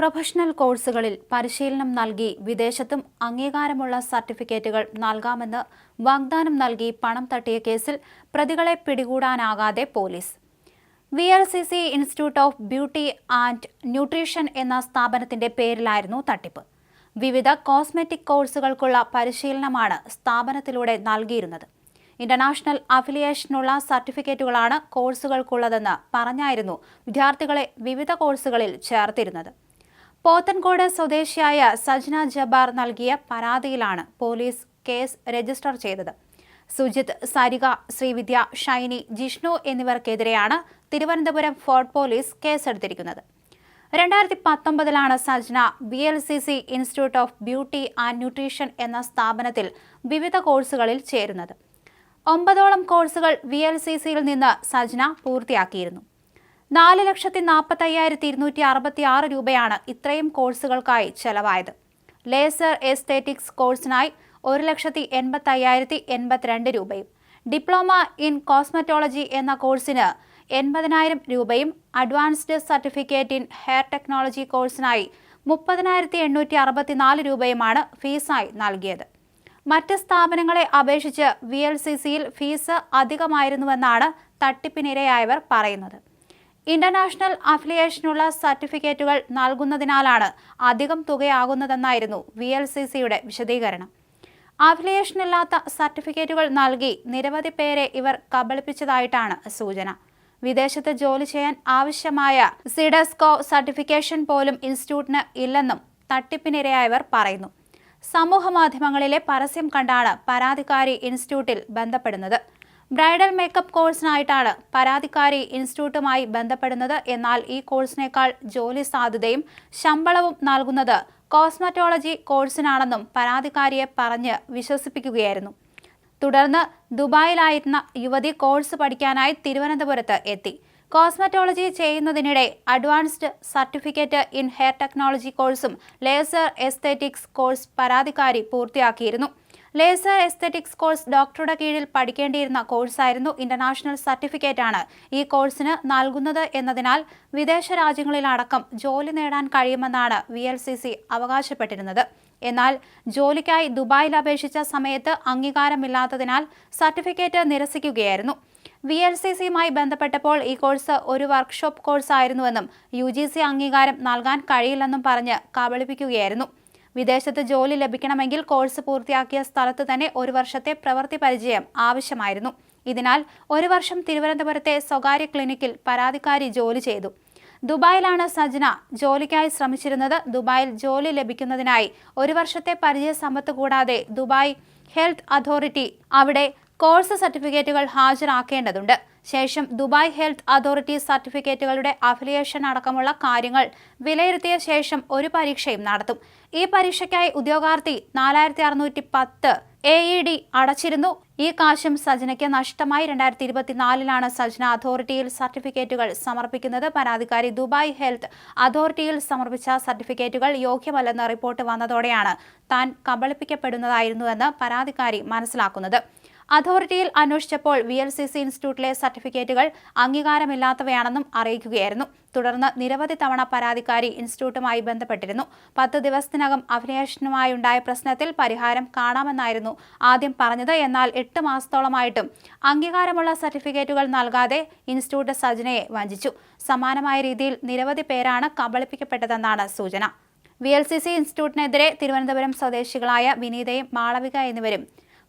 Professional കോഴ്സുകളിൽ പരിശീലനം നൽകി വിദേശത്തും അംഗീകാരമുള്ള സർട്ടിഫിക്കറ്റുകൾ നൽകാമെന്ന് വാഗ്ദാനം നൽകി പണം തട്ടിയ കേസിൽ പ്രതികളെ പിടികൂടാനാകാതെ police. V L C C institute of beauty and nutrition എന്ന സ്ഥാപനത്തിന്റെ പേരിലായിരുന്നു തട്ടിപ്പ്. വിവിധ കോസ്മെറ്റിക് കോഴ്സുകൾക്കുള്ള പരിശീലനമാണ് സ്ഥാപനത്തിലൂടെ നൽകിയിരുന്നത്. ഇന്റർനാഷണൽ അഫിലിയേഷനുള്ള സർട്ടിഫിക്കറ്റുകളാണ് കോഴ്സുകൾക്കുള്ളതെന്ന് പറഞ്ഞായിരുന്നു വിദ്യാർത്ഥികളെ വിവിധ കോഴ്സുകളിൽ ചേർത്തിരുന്നത്. പോത്തൻകോട് സ്വദേശിയായ സജ്ന ജബാർ നൽകിയ പരാതിയിലാണ് പോലീസ് കേസ് രജിസ്റ്റർ ചെയ്തത്. സുജിത് സരിക ശ്രീവിദ്യ ഷൈനി ജിഷ്ണു എന്നിവർക്കെതിരെയാണ് തിരുവനന്തപുരം ഫോർട്ട് പോലീസ് കേസെടുത്തിരിക്കുന്നത്. രണ്ടായിരത്തി പത്തൊമ്പതിലാണ് Sajna B L C C institute of beauty and nutrition എന്ന സ്ഥാപനത്തിൽ വിവിധ കോഴ്സുകളിൽ ചേരുന്നത്. ഒമ്പതോളം കോഴ്സുകൾ വി എൽ സി സിയിൽ നിന്ന് സജ്ന പൂർത്തിയാക്കിയിരുന്നു. നാല് ലക്ഷത്തി നാൽപ്പത്തി അയ്യായിരത്തി ഇരുന്നൂറ്റി അറുപത്തി ആറ് രൂപയാണ് ഇത്രയും കോഴ്സുകൾക്കായി ചെലവായത്. ലേസർ എസ്തേറ്റിക്സ് കോഴ്സിനായി ഒരു ലക്ഷത്തി എൺപത്തി അയ്യായിരത്തി എൺപത്തിരണ്ട് രൂപയും ഡിപ്ലോമ ഇൻ കോസ്മറ്റോളജി എന്ന കോഴ്സിന് എൺപതിനായിരം രൂപയും advanced certificate in hair technology കോഴ്സിനായി മുപ്പതിനായിരത്തി എണ്ണൂറ്റി അറുപത്തിനാല് രൂപയുമാണ് ഫീസായി നൽകിയത്. മറ്റ് സ്ഥാപനങ്ങളെ അപേക്ഷിച്ച് വി എൽ സി സിയിൽ ഫീസ് അധികമായിരുന്നുവെന്നാണ് തട്ടിപ്പിനിരയായവർ പറയുന്നത്. ഇന്റർനാഷണൽ അഫിലിയേഷനുള്ള സർട്ടിഫിക്കറ്റുകൾ നൽകുന്നതിനാലാണ് അധികം തുകയാകുന്നതെന്നായിരുന്നു വി എൽ സി സിയുടെ വിശദീകരണം. അഫിലിയേഷനില്ലാത്ത സർട്ടിഫിക്കറ്റുകൾ നൽകി നിരവധി പേരെ ഇവർ കബളിപ്പിച്ചതായിട്ടാണ് സൂചന. വിദേശത്ത് ജോലി ചെയ്യാൻ ആവശ്യമായ സിഡസ്കോ സർട്ടിഫിക്കേഷൻ പോലും ഇൻസ്റ്റിറ്റ്യൂട്ടിന് ഇല്ലെന്നും തട്ടിപ്പിനിരയായവർ പറയുന്നു. സമൂഹമാധ്യമങ്ങളിലെ പരസ്യം കണ്ടാണ് പരാതിക്കാരി ഇൻസ്റ്റിറ്റ്യൂട്ടിൽ ബന്ധപ്പെടുന്നത്. ബ്രൈഡൽ മേക്കപ്പ് കോഴ്സിനായിട്ടാണ് പരാതിക്കാരി ഇൻസ്റ്റിറ്റ്യൂട്ടുമായി ബന്ധപ്പെടുന്നത്. എന്നാൽ ഈ കോഴ്സിനേക്കാൾ ജോലി സാധ്യതയും ശമ്പളവും നൽകുന്നത് കോസ്മറ്റോളജി കോഴ്സിനാണെന്നും പരാതിക്കാരിയെ പറഞ്ഞ് വിശ്വസിപ്പിക്കുകയായിരുന്നു. തുടർന്ന് ദുബായിലായിരുന്ന യുവതി കോഴ്സ് പഠിക്കാനായി തിരുവനന്തപുരത്ത് എത്തി. കോസ്മറ്റോളജി ചെയ്യുന്നതിനിടെ advanced certificate in hair technology കോഴ്സും ലേസർ എസ്തെറ്റിക്സ് കോഴ്സ് പരാതിക്കാരി പൂർത്തിയാക്കിയിരുന്നു. ലേസർ എസ്തെറ്റിക്സ് കോഴ്സ് ഡോക്ടറുടെ കീഴിൽ പഠിക്കേണ്ടിയിരുന്ന കോഴ്സായിരുന്നു ഇന്റർനാഷണൽ സർട്ടിഫിക്കറ്റ് ആണ് ഈ കോഴ്സിന് നൽകുന്നത് എന്നതിനാൽ വിദേശ രാജ്യങ്ങളിലടക്കം ജോലി നേടാൻ കഴിയുമെന്നാണ് വി എൽ സി സി അവകാശപ്പെട്ടിരുന്നത്. എന്നാൽ ജോലിക്കായി ദുബായിൽ അപേക്ഷിച്ച സമയത്ത് അംഗീകാരമില്ലാത്തതിനാൽ സർട്ടിഫിക്കറ്റ് നിരസിക്കുകയായിരുന്നു. വി എൽ സി സിയുമായി ബന്ധപ്പെട്ടപ്പോൾ ഈ കോഴ്സ് ഒരു വർക്ക്ഷോപ്പ് കോഴ്സായിരുന്നുവെന്നും യു ജി സി അംഗീകാരം നൽകാൻ കഴിയില്ലെന്നും പറഞ്ഞ് കബളിപ്പിക്കുകയായിരുന്നു. വിദേശത്ത് ജോലി ലഭിക്കണമെങ്കിൽ കോഴ്സ് പൂർത്തിയാക്കിയ സ്ഥലത്ത് തന്നെ ഒരു വർഷത്തെ പ്രവൃത്തി പരിചയം ആവശ്യമായിരുന്നു. ഇതിനാൽ ഒരു വർഷം തിരുവനന്തപുരത്തെ സ്വകാര്യ ക്ലിനിക്കിൽ പരാതിക്കാരി ജോലി ചെയ്തു. ദുബായിലാണ് സജ്ന ജോലിക്കായി ശ്രമിച്ചിരുന്നത്. ദുബായിൽ ജോലി ലഭിക്കുന്നതിനായി ഒരു വർഷത്തെ പരിചയ സമ്പത്ത് കൂടാതെ ദുബായ് ഹെൽത്ത് അതോറിറ്റി അവിടെ കോഴ്സ് സർട്ടിഫിക്കറ്റുകൾ ഹാജരാക്കേണ്ടതുണ്ട്. ശേഷം ദുബായ് ഹെൽത്ത് അതോറിറ്റി സർട്ടിഫിക്കറ്റുകളുടെ അഫിലിയേഷൻ അടക്കമുള്ള കാര്യങ്ങൾ വിലയിരുത്തിയ ശേഷം ഒരു പരീക്ഷയും നടത്തും. ഈ പരീക്ഷയ്ക്കായി ഉദ്യോഗാർത്ഥി നാലായിരത്തി അറുന്നൂറ്റി പത്ത് എ ഇ ഡി അടച്ചിരുന്നു. ഈ കാശും സജനയ്ക്ക് നഷ്ടമായി. രണ്ടായിരത്തി ഇരുപത്തിനാലിലാണ് സജന അതോറിറ്റിയിൽ സർട്ടിഫിക്കറ്റുകൾ സമർപ്പിക്കുന്നത്. പരാതിക്കാരി ദുബായ് ഹെൽത്ത് അതോറിറ്റിയിൽ സമർപ്പിച്ച സർട്ടിഫിക്കറ്റുകൾ യോഗ്യമല്ലെന്ന റിപ്പോർട്ട് വന്നതോടെയാണ് താൻ കബളിപ്പിക്കപ്പെടുന്നതായിരുന്നുവെന്ന് പരാതിക്കാരി മനസ്സിലാക്കുന്നത്. അതോറിറ്റിയിൽ അന്വേഷിച്ചപ്പോൾ വി എൽ സി സി ഇൻസ്റ്റിറ്റ്യൂട്ടിലെ സർട്ടിഫിക്കറ്റുകൾ അംഗീകാരമില്ലാത്തവയാണെന്നും അറിയിക്കുകയായിരുന്നു. തുടർന്ന് നിരവധി തവണ പരാതിക്കാരി ഇൻസ്റ്റിറ്റ്യൂട്ടുമായി ബന്ധപ്പെട്ടിരുന്നു. പത്ത് ദിവസത്തിനകം അഭിനേഷനുമായുണ്ടായ പ്രശ്നത്തിൽ പരിഹാരം കാണാമെന്നായിരുന്നു ആദ്യം പറഞ്ഞത്. എന്നാൽ എട്ട് മാസത്തോളമായിട്ടും അംഗീകാരമുള്ള സർട്ടിഫിക്കറ്റുകൾ നൽകാതെ ഇൻസ്റ്റിറ്റ്യൂട്ട് സജനയെ വഞ്ചിച്ചു. സമാനമായ രീതിയിൽ നിരവധി പേരാണ് കബളിപ്പിക്കപ്പെട്ടതെന്നാണ് സൂചന. വി എൽ സി സി ഇൻസ്റ്റിറ്റ്യൂട്ടിനെതിരെ തിരുവനന്തപുരം സ്വദേശികളായ വിനീതയും മാളവിക എന്നിവരും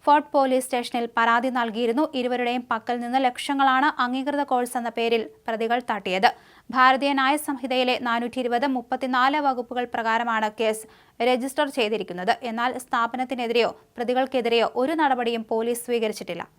ഫോർട്ട് പോലീസ് സ്റ്റേഷനിൽ പരാതി നൽകിയിരുന്നു. ഇരുവരുടെയും പക്കൽ നിന്ന് ലക്ഷങ്ങളാണ് അംഗീകൃത കോഴ്സ് എന്ന പേരിൽ പ്രതികൾ തട്ടിയത്. ഭാരതീയ ന്യായ സംഹിതയിലെ നാനൂറ്റി ഇരുപത് മുപ്പത്തിനാല് വകുപ്പുകൾ പ്രകാരമാണ് കേസ് രജിസ്റ്റർ ചെയ്തിരിക്കുന്നത്. എന്നാൽ സ്ഥാപനത്തിനെതിരെയോ പ്രതികൾക്കെതിരെയോ ഒരു നടപടിയും പോലീസ് സ്വീകരിച്ചിട്ടില്ല.